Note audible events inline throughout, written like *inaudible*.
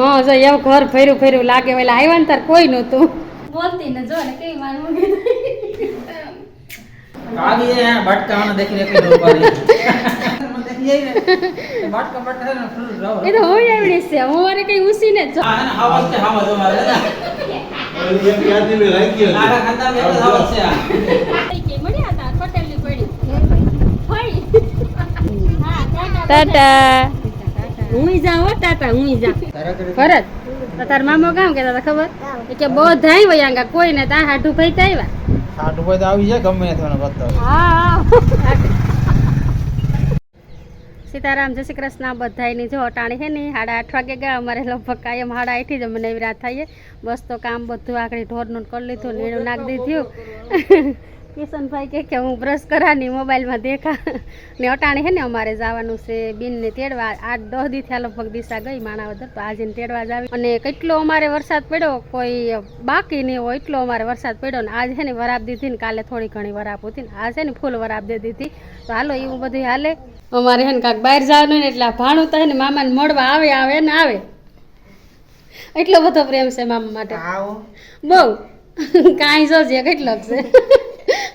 હા જો એવું ઘર ફેર્યું ફેર્યું લાગે એટલે આવ્યા ને તાર કોઈ નહોતું. બોલતી ને જો ને કઈ મારી મમ્મી કાગી હે બટકા મને દેખી રે તો છે રહો. એ તો હોય એવડી છે હું મારે કઈ જ છે અમારે ના. બે તો હાવસ છે આ. ટાટા. હું જાઉં હો ટાટા હું ઘરે ભરત તો તાર મામો કામ કેતા હતા ખબર? કે બધાય આવ્યા આંગા કોઈ ને તાર હાટુ ભાઈ તો આવ્યા ઉપર તો આવી જાય ગમે તે મને હા. સીતારામ જય શ્રી કૃષ્ણ બધાયની જો અટાણી છે ને સાડા આઠ વાગે ગયા અમારે લગભગ કાયમ સાડા આઠી જ અમને એવી રાત થઈએ બસ તો કામ બધું આગળ ઢોરનું કરી લીધું નીણું નાખી દીધું. કિશનભાઈ કે કે હું બ્રશ કરાની મોબાઈલમાં દેખા. ને અટાણી છે ને અમારે જવાનું છે બેનને તેડવા. આઠ દસ દી થયા લગભગ દિશા ગઈ માણાવદર તો આજે ને તેડવા જ આવી. અને કેટલો અમારે વરસાદ પડ્યો કોઈ બાકી નહીં હોય એટલો અમારે વરસાદ પડ્યો ને આજે છે ને વરાપ દીધી ને કાલે થોડી ઘણી વરાપ હતી ને આજે ને ફૂલ વરાપ દે દીધી. તો હાલો એવું બધું હાલે. અમારે હે ને કાંક બહાર જવાનું ને એટલે આ ભાણું તો ને મામાને મળવા આવે આવે ને આવે. એટલો બધો પ્રેમ છે મામા માટે. બહુ. કાંઈ જોજે કેટલો છે.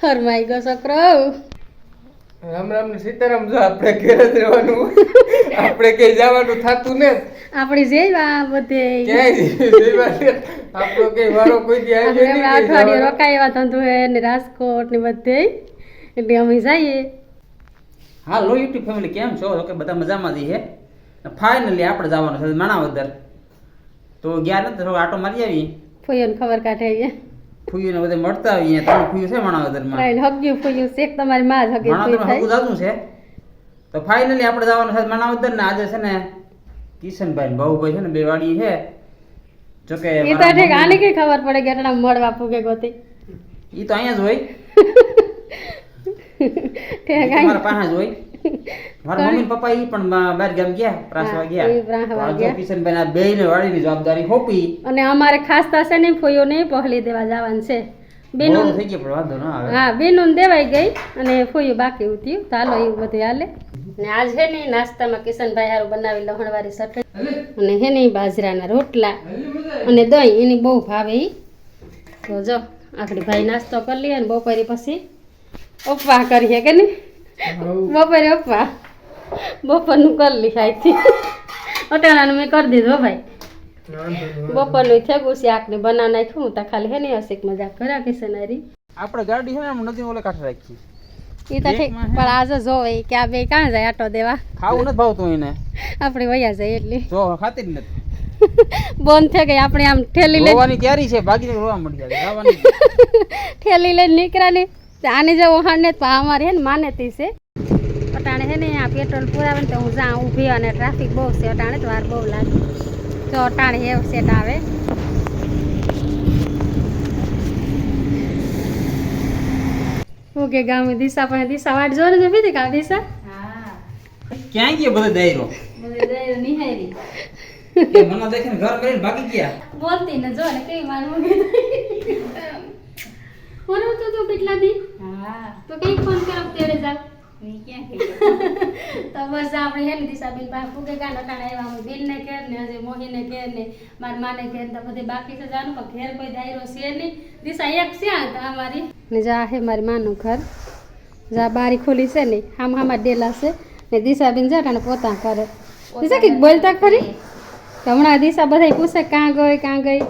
ફરમાઈ ગયો છોકરો. રામ રામ ને સીતારામ જો આપણે ઘેર જ રહેવાનું. આપણે કઈ જવાનું થતું ને. આપણી જેવા બધે. આપણો કઈ વારો કોઈ દી આવી હમણાં નહીં અઠવાડિયે રોકાયા ધંધો હે ને રાજકોટ ને બધે. એટલે અમે જઈએ. હા લો યુટ્યુબ ફેમિલી કેમ છો? કે બધા મજામાં જ છે ફાઇનલી આપણે જવાનું છે માણાવદર. તો ગયા નથી થોડો આટો મારી આવી. ફોયન ખબર કાઢે આવીએ. ફૂયું બધે મળતા આવીએ ત્રણ ફૂયું છે માણાવદરમાં. રાઈટ હગ્યું ફોયું શેક તમારી માં જ હગે માણાવદર હગું થાય. જાતું છે. તો ફાઇનલી આપણે જવાનું છે માણાવદર ને આજે છે ને કિશનભાઈ ને બાહુભાઈ છે ને બે વાડી છે. જો કે એ તો ઠીક આને કઈ ખબર પડે કે એટલા મળવા ફૂગે ગોતી. ઈ તો અહીંયા જ હોય. *laughs* ઠીક મારા પાસે જ હોય. મારા મમ્મી પપ્પા ઈ પણ બહાર ગામ ગયા પ્રાસવા ગયા. ઈ પ્રાસવા તો આજે ગયા. કિશનભાઈ ના બે ને વાડીની જવાબદારી હોપી. અને અમારે ખાસ થશે ને ફોયો ને પહલી દેવા જવાનું છે. બેનું થઈ ગયું પણ વાંધો ના આવે. હા બેનું દેવાઈ ગઈ અને ફોયું બાકી ઉતી તો હાલો એવું બધું હાલે. ને આજ છે ને નાસ્તામાં કિશનભાઈ હારું બનાવી લહણવાળી ચટણી અને હે ને બાજરાના રોટલા. અને દહીં એની બહુ ભાવે ઈ. તો જો આપણે ભાઈ નાસ્તો કરી લઈએ ને બપોરે પછી ઉપવા કરીએ કે નહીં? બપોરે ઉપવા બપોરનું કરી અહીંથી અટાણાનું મેં કરી દીધું હો ભાઈ. બપોરનું થેગું શાક ને બના નાખ્યું તો ખાલી હે ને હસીક મજાક કર્યા કિશનારી આપણે ગાડી હે ને નદી ઓલે કાઠે રાખી. એ તો ઠીક પણ આજે જોવે કે આ બે કાં જાય આટો દેવા. ખાવું નથી ભાવતું એને. આપણે વયા જાય એટલી. જો ખાતી જ નથી. બંધ થઈ ગઈ આપણે આમ ઠેલી લઈ રોવાની તૈયારી છે ભાગીને રોવા મળી જાય *laughs* ઠેલી લઈને નીકળ્યા ને આને જે ઓહાણને તો અમારે હે ને માનેતી છે. અટાણે હે ને આ પેટ્રોલ પુરાવે ને તો હું જાઉં ઊભી અને ટ્રાફિક બહુ છે અટાણે તો વાર બહુ લાગે. તો અટાણે એવું સેટ આવે. ઓકે ગામે દિશા પણ દિશા વાટ જો ને જો પીધી કા દિશા? ક્યાં ગયો બધો દાયરો? નિહારી મને દેખીને ઘર કરીને ભાગી ગયા? બોલતી ને જો ને કઈ મારું મગજ ફોન આવતો તો કેટલા દી? તો કઈ ફોન કરો તેરે જાવ તો બસ આપણે હે ને દિશાબેન પાસે ફૂગે ગાંડ અટાણે આવ્યા હું બેનને ઘેર ને હજી મોહીને ઘેર ને મારા માને ઘેર તો બધે બાકી છે જાનું પણ ઘેર કોઈ દાયરો છે નહીં. દિશા એક છે આ તો અમારી. ને જા હે મારી માનું ઘર. જા બારી ખોલી છે ને હામ હામા ડેલા છે. ને દિશાબેન જા ને પોતા કરે. દિશા કે બોલતા ખરી? તો હમણાં દિશા બધા પૂછે કાં ગઈ કાં ગઈ?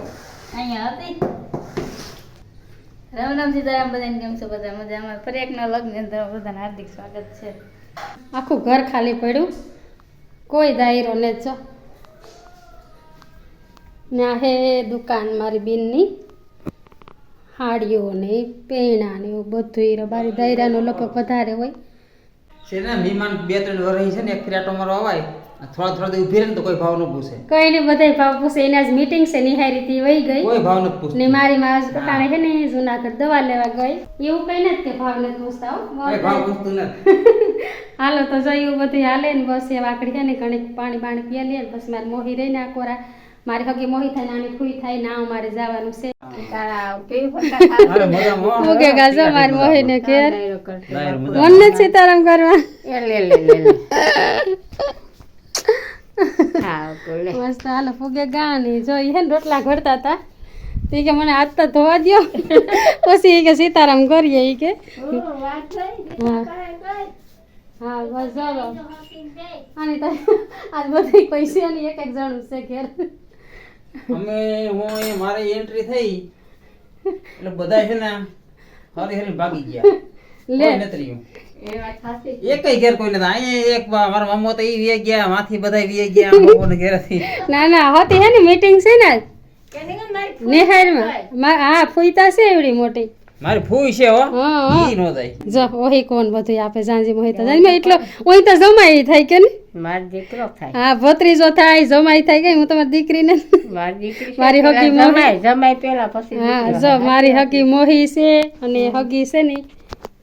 અહીંયા હતી? રામ રામ સીતારામ, બધાને કેમ છો? બધા મજામાં? ફરી એકના લગ્ન અંદર બધાને હાર્દિક સ્વાગત છે. આખું ઘર ખાલી પડ્યું. કોઈ દાયરો ને છો ને આ હે દુકાન મારી બેનની. હાડીઓ ને પેણા ને એવું બધું બારી દાયરાનો લગભગ વધારે હોય. છે ને મહેમાન બે ત્રણ વર્ષ છે ને, એક ફેરાટો મારો અવાય. થોડા થોડા દી ઊભી રહે ને તો કોઈ ભાવ ન પૂછે. કઈ ને બધાય ભાવ પૂછે એની આજ મીટિંગ છે નિહારી થી વહી ગઈ. કોઈ ભાવ ન પૂછે ને મારી માં આજ પટાણે છે ને જુનાગઢ દવા લેવા ગઈ. એવું કઈ નથી કે ભાવ નથી પૂછતા હો. કોઈ ભાવ પૂછતું નથી. *laughs* હાલો તો જોયું બધું હાલે ને બસ એ વાકડી છે ને ઘણી પાણી પાણી પીએ લે બસ મારે મોહી રહીને આ કોરા. મારી હગી મોહી થાય નાની ખુઈ થાય ના મારે જવાનું છે. ગાજો મારી મોહી ને ઘેર મન નથી સીતારામ કરવા એ લે લે લે લે. હા *laughs* કોલે મસ્ત હાલો ફુગે ગાની જો હે ને રોટલા ઘડતા હતા તે કે મને હાથ તો ધોવા દ્યો. પછી ઈ કે સીતારામ કરીએ એ કે. હા. હા બસ ચાલો અને આજ બધી પૈસા ની એક એક જણું છે ઘેર. અમે હું મારી એન્ટ્રી થઈ. એટલે બધા છે ને હરી હરી ભાગી ગયા. લે. કોઈ નથી ઘેર કોઈ નથી. અહીંયા એક મારા મામો તો ઈ વીએ ગયા માથી બધા વીએ ગયા મામોને ઘેરેથી. ના ના હોતી હે ને મીટિંગ છે ને હા ફૂઈતા છે એવડી મોટી. મારી ફૂઈ છે હો. હા હા. ઈ નો જાય જો ઓહી કોણ બધું આપે જાંજી મોહિતા જાંજી એટલો ઓહી તો જમાઈ થાય કે ને માર દીકરો થાય. હા ભત્રીજો થાય જમાઈ થાય કે હું તમારી માર દીકરી મારી હકી મોહી જમાય પેલા પછી હા જો મારી હકી મોહી છે અને હગી છે ને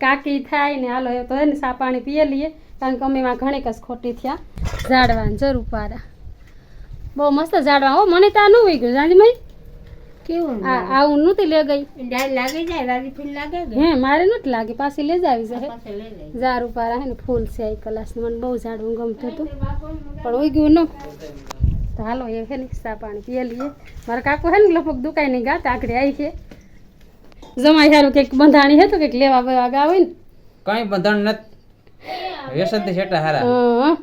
કાકી થાય ને હાલો એ તો હે ને સા પાણી પીએ લઈએ. કારણ કે અમે એમાં ઘણી કસ ખોટી થયા. ઝાડવા જરૂર પારા. બહુ મસ્ત ઝાડવા હો મને તો આ ન હોય ગયું જાંજી કેવું આવું નહોતી લે ગઈ. લાગી જાય રાજી ફીલ લાગે હે મારે નથી લાગી પાછી લઈ જાવી છે ઝાડ ઉપારા હે ને ફૂલ છે આ કલાસ મને બહુ ઝાડવું ગમતું હતું. પણ ઉગ્યું ન. તો હાલો એ હે ને સા પાણી પીએ લઈએ. મારા કાકુ હે ને લગભગ દુકાઈ ની ગાત આકડી આવી છે. જમાઈ હારું કંઈક બંધાણી હે તો કંઈક લેવા બેવા ગાવ હોય ને કઈ બંધાણ નથી. વ્યસનથી છેટા હારા. હં.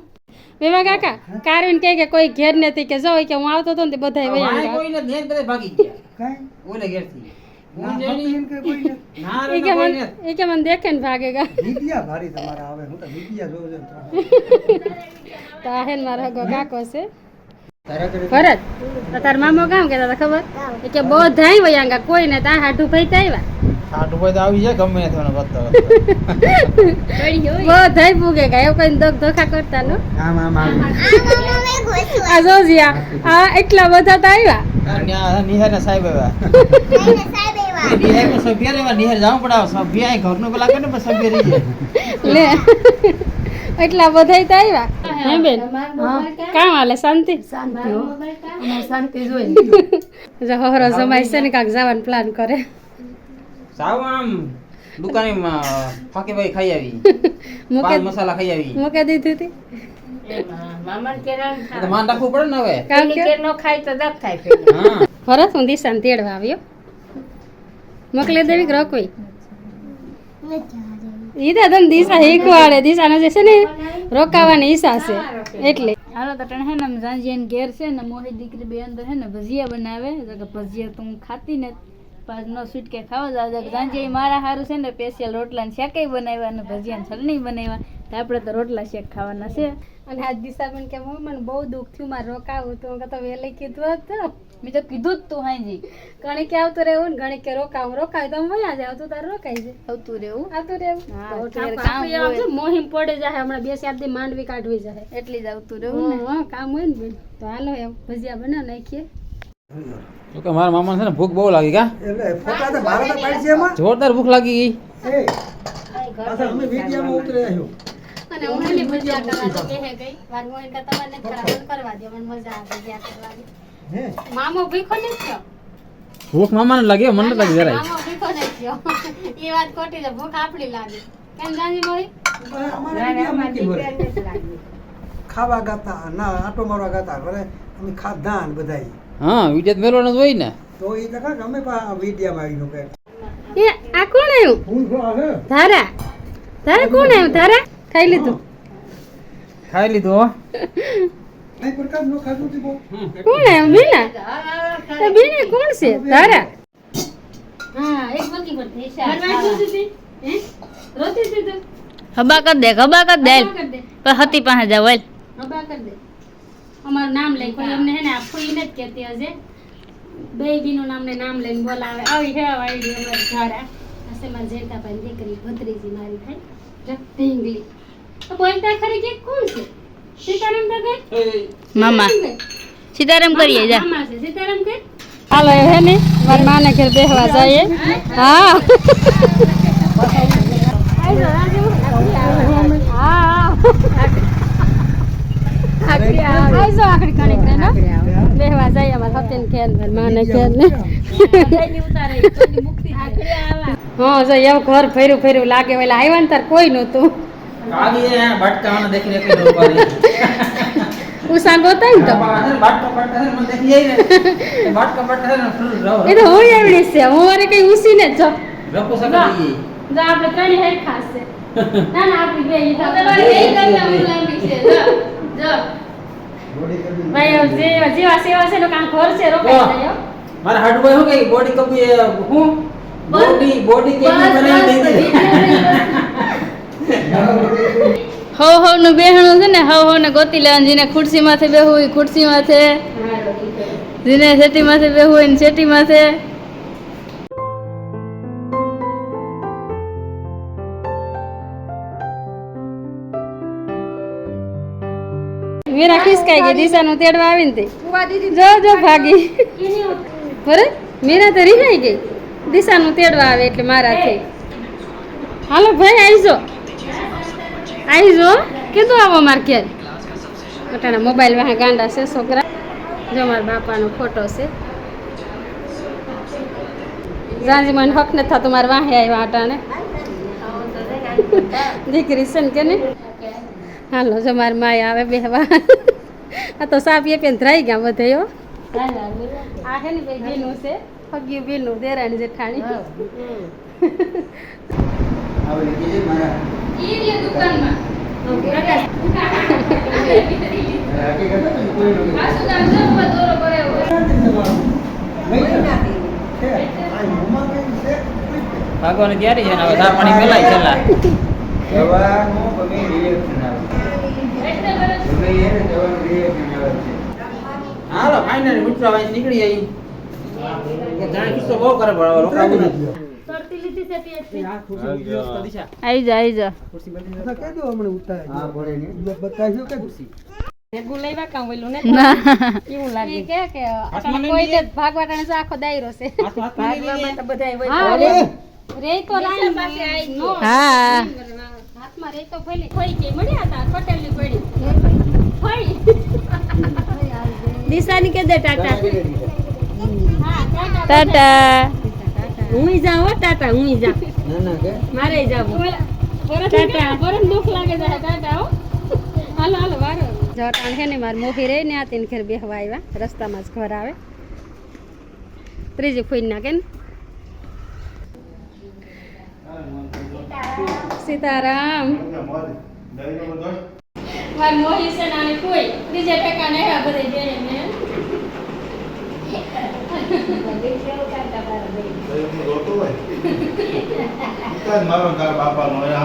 વેવા કાકા કારવીને કહે કે કોઈ ઘેર નથી કે જો કે હું આવતો હતો ને બધાય બધા વયા કોઈ નથી ઘેર બધા ભાગી ગયા. ઓલે ઘેરથી મારા ના આવે તો ને તો. તો ને કાકો છે. ભરત તો તાર મામો કામ કેતા હતા ખબર? કે બધાય વયાંગા કોઈ ને તા હાટુ ભાઈ તા આવ્યા હાટુ ભાઈ તો આવી જાય ગમે તો ને બતાવો. બધાય પૂગે ગયા એવું કઈ દોખ ધોખા કરતા નો? આમ આમ આમ. આ જોજિયા આ એટલા બધા તા આવ્યા નિહર ને સાહેબ આવ્યા. નિહારમાં સભ્ય રહેવા, નિહાર જાવું પડાવ સભ્ય ઘરનું પેલા કરે ને સભ્ય રહી જાય. લે. એટલા બધાય તો આવ્યા હે બેન? કામ હાલે? શાંતિ? શાંતિ જોઈ જો હરો જમાઈ છે ને કાક જવાનું પ્લાન કરે. સાવ આમ. દુકાને ફાકી ભાઈ ખાઈ આવી. મુકે મસાલા ખાઈ આવી. મૂકે દીધી હતી? મામા કેરા માન રાખવું પડે ને હવે. કામ કે? નો ખાય તો દક થાય હા. હું દિશાને તેડવા આવ્યો. મોકલી દેવી કે રોકવી? ઈ તો તને દિશા શીખવાડે. દિશાને જે છે ને રોકાવાની ઈચ્છા છે. એટલે. હાલો તો ટણ હે ને આમ ઘેર છે ને મોહી દીકરી બે અંદર હે ને ભજીયા બનાવે. તો કે ભજીયા તો હું ખાતી ને પાછ સ્વીટ કે ખાવા જાવ સાંજે મારા સારું છે ને સ્પેશિયલ રોટલા ને શેકાઈ બનાવ્યા અને ભજીયા ને બનાવ્યા. તો આપણે તો રોટલા શેક ખાવાના છે. અને આજ પણ કે મને બહુ દુઃખ થયું મારે રોકાવું તો હું તો વહેલે કીધું હતું. તો મેં તો કીધું જ તું હાજી. ઘણી કે આવતું રહેવું ને ઘણી કે રોકાવું. રોકાવું તો વયા જાય તું તારે રોકાઈ જાય આવતું રહેવું? આવતું રહેવું. મોહિમ પડે જાય હમણાં બે ચાર માંડવી કાઢવી જાય એટલી જ આવતું રહેવું ને? હા કામ હોય ને બેન. તો હાલો એમ ભજીયા બનાવ નાખીએ. તો કે મારા મામા છે ને ભૂખ બહુ લાગી કા? એટલે ફોટા તો મારા તો પાડી છે એમાં. જોરદાર ભૂખ લાગી ગઈ. એ. પાછા અમે મીડિયામાં ઉતરે આવ્યો અને હું એની ભજીયા કરવા તો કહે ગઈ વાર મોહિન કે તમારે નથી કરવા મને મને મજા આવે ભજીયા કરવાની હે? મામો ભીખો નથી થયો? ભૂખ મામાને લાગી મને નથી લાગી જરાય. મામો ભીખો નથી થયો. એ વાત ખોટી છે ભૂખ આપણી લાગે. કેમ જાણી મોહી? અમારે મીડિયા ખાવા ગાતા ના આટો મારવા ગાતા ઘરે અમે ખાધા ને બધાય. હા વિજય મેળવાનો જ હોય ને. તો એ તો કાંઈક અમે પા મીડિયામાં આવી કે. એ આ કોણ આવ્યું? હું ફૂલ આવે ધારા. ધારા કોણ આવ્યું? ધારા? ખાઈ લીધું. ખાઈ લીધું નો કોણ આવ્યું? બીના તો બીના કોણ છે? ધારા. હા એક વકી પર વાંચી દીધી હે? રોતી તું હબા કર દે હબા કર દે. હબા કર દે. પણ હતી પાસે જાવ હબા કર દે. અમારું નામ લઈ કોઈ અમને હે ને આ ફૂઈને જ કહેતી હશે. બે બીનું નામને નામ લઈને બોલાવે. આવી હે વાયડી અમારી ધારા. હશે મારા જેઠાભાઈ દીકરી ભત્રીજી મારી થાય. ઢીંગલી. તો બોલતા ખરી કે કોણ છે? સીતારામ તો મામા. સીતારામ કરીએ જા. મામા છે. સીતારામ કે? હાલો હે ને મારી માને ઘેર બેહવા જઈએ હા. આકડી બેહવા જઈએ અમાર હતેન ઘેર ને માને ને. હા જો એવું ઘર ફેરું ફેરું લાગે વેલા આવ્યા ને તાર કોઈ નહોતું. કાલી હે ભટકાવાના દેખી ગોતા ને તો બાટકા બાટકા ને મને દેખી જાય ને. બાટકા બાટકા ને ફૂલ રવ. એ તો હું એવડી છે હું વરે કઈ જ જો. સકા જો આપણે ખાસ છે ના ના આપણી બે ઈ *laughs* તો. એ કરતા હું લાંબી છે જો. જો. ભાઈ જે જેવા સેવા છે કામ ઘર છે રોકાઈ જાય મારા હાડુભાઈ શું કે બોડી કપી હું. બોડી બોડી કે બનાવી હવ હવનું બેહણું છે ને હો હો ને ગોતી લેવાનું. જેને ખુરશી માથે બેહવું ખુરશી માથે. જેને શેટી માથે બેહવું હોય ને શેટી માથે. મીરા ખિસકાઈ ગઈ દિશાનું તેડવા આવીને તે. જો જો ભાગી. બરે મીરા તો રીહાઈ ગઈ. દિશાનું તેડવા આવે એટલે મારાથી. હાલો ભાઈ આવીજો. આવીજો. કીધું આવો માર ઘેર. પોતાના મોબાઈલ વાહ ગાંડા છે છોકરા. જો મારા બાપાનો ફોટો છે. જાજી મને હક નથી થતું મારે વાહે આવ્યા અટાણે. દીકરી છે ને કે ને હાલો જો મારી માય આવે બેહવા. આ તો સાપ એ પેન ધરાઈ ગયા બધે હો. આ હે ને બે બેનું છે ફગ્યું બેનું દેરાણી જેઠાણી. ઈ રે દુકાનમાં. પાછું કામ પાણી ઉપર દોરો કરાવ્યો ભાગવાની તૈયારી છે ને હવે ચા પાણી મેલાય છેલ્લા હાલો ફાઇનલી મિત્રો હવે નીકળી જઈ જાણે કિસ્સો બહુ કરે પણ હવે રોકાવું નથી. આ ખુરશી બધી વ્યવસ્થા દિશા આવી જા આવી જા ખુરશી બધી કહી દો હમણાં બતાવ્યું કે ભેગું લેવા કાં ઓલું ને? એવું લાગે. કે કે હાથમાં લઈ કોઈ લઈએ. ભાગવાટાને જો આખો દાયરો છે. હાથમાં હાથમાં લઈ લઈએ. હા રે તો રાઈ નો હા. ભલે ફોઈ કે મળ્યા હતા પટેલની પડી ફોઈ. દિશાની કે દે ટાટા. હા ટાટા હું જાઉં હો ટાટા હું જાઉં. મારે જાવું. ટાટા. બરમ દુખ લાગે છે ટાટા હો? હાલો હાલો વારો. જટાણ છે ને મારે મોહી રહી ને આ તેને ઘેર બેહવા આવ્યા રસ્તામાં જ ઘર આવે. ત્રીજી ફૂઈ નાખે ને. સીતારામ. મારી મોહી છે નાની ફૂઈ ત્રીજે બધે બેને ને.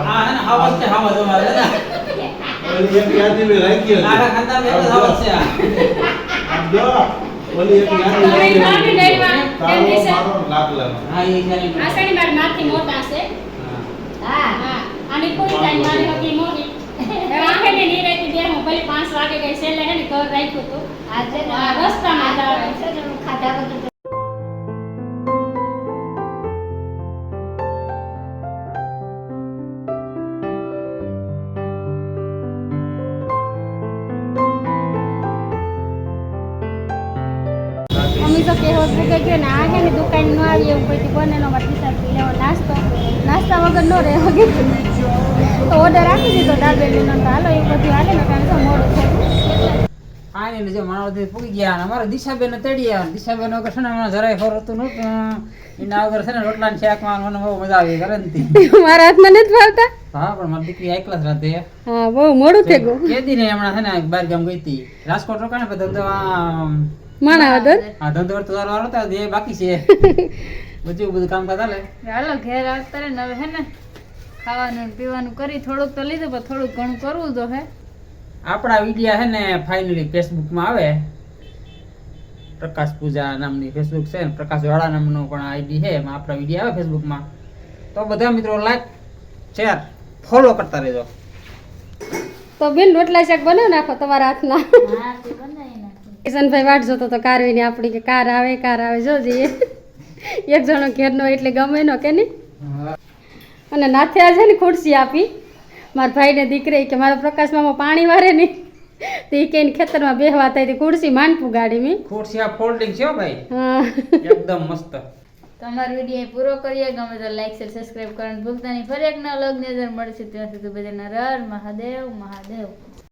હા હે ને હાવસ છે હાવસ અમારે દાદા નાના ખાનદાનમાં એક જ હાવસ છે આ. હા એ ખ્યાલી આ સણી મારી માથી મોટા છે હા. હા. આની પૂરી જાય મારી હતી મોડી. રાખે ને રહેતી બે હું ભલે પાંચ વાગે ગઈ છેલ્લે હે ને ઘર રાખ્યું હતું. આજે રસ્તામાં ખાધા બધું મમ્મી તો ગયો ને આ હે ને દુકાન નો આવી એવું કોઈ હિસાબ લેવો નાસ્તો. નાસ્તા વગર નો રહે વગર તો ઓર્ડર આપી દીધો દાબેલીનો તો હાલો એ બધું હાલે ને કારણ કે મોડું થયું. જો મારા પૂગી ગયા અને અમારા દિશાબેન તેડી આવ્યા. દિશાબેન વગર છે ને હમણાં જરાય નહોતું. એના વગર છે ને રોટલા ને શાકમાં મને બહુ મજા આવી કરે ને. *laughs* મારા હાથમાં નથી ભાવતા હા પણ મારી દીકરી એકલા જ રાતે. હા બહુ મોડું થઈ ગયું. કેદી ને હમણાં છે ને બાર ગામ ગઈ હતી. રાજકોટ રોકાણે પછી ધંધો માણા વગર? આ ધંધો તો તારો વાળો હતો, એ બાકી છે. *laughs* બધું બધું કામ કરતા લે હાલો ઘેર આવતા હવે હે ને ખાવાનું પીવાનું કરી થોડુંક તો લીધું પણ થોડુંક ઘણું કરવું તો હે. આપણા વિડિયા હે ને ફાઇનલી ફેસબુકમાં આવે. પ્રકાશ પૂજા નામની ફેસબુક છે ને પ્રકાશ વાળા નામનો પણ આઈડી છે એમાં આપણા વીડિયો આવે ફેસબુકમાં તો બધા મિત્રો લાઈક શેર ફોલો કરતા રહેજો. તો બેન રોટલા શાક બનાવી નાખો તમારા હાથના. કિશનભાઈ વાટ જોતો તો કાર વિની આપણી કે કાર આવે કાર આવે જોજે એક જણો ઘેરનો એટલે ગમે નો કે નહીં. અને નાથે આજે ને ખુરશી આપી. મારા ભાઈને દીકરે કે મારા પ્રકાશ મામા પાણી વારે નહીં. તો એ કહીને ખેતરમાં બેહવા થાય ખુરશી માંડપું ગાડી મી. ખુરશી આ ફોલ્ડિંગ છે ભાઈ. એકદમ મસ્ત. તમારો વીડિયો પૂરો કરીએ. ગમે તો લાઈક શેર સબસ્ક્રાઈબ કરવાનું ભૂલતા નહીં. ફરી એક નવા લગ્ન મળશે. ત્યાં સુધી બધાના રર મહાદેવ મહાદેવ.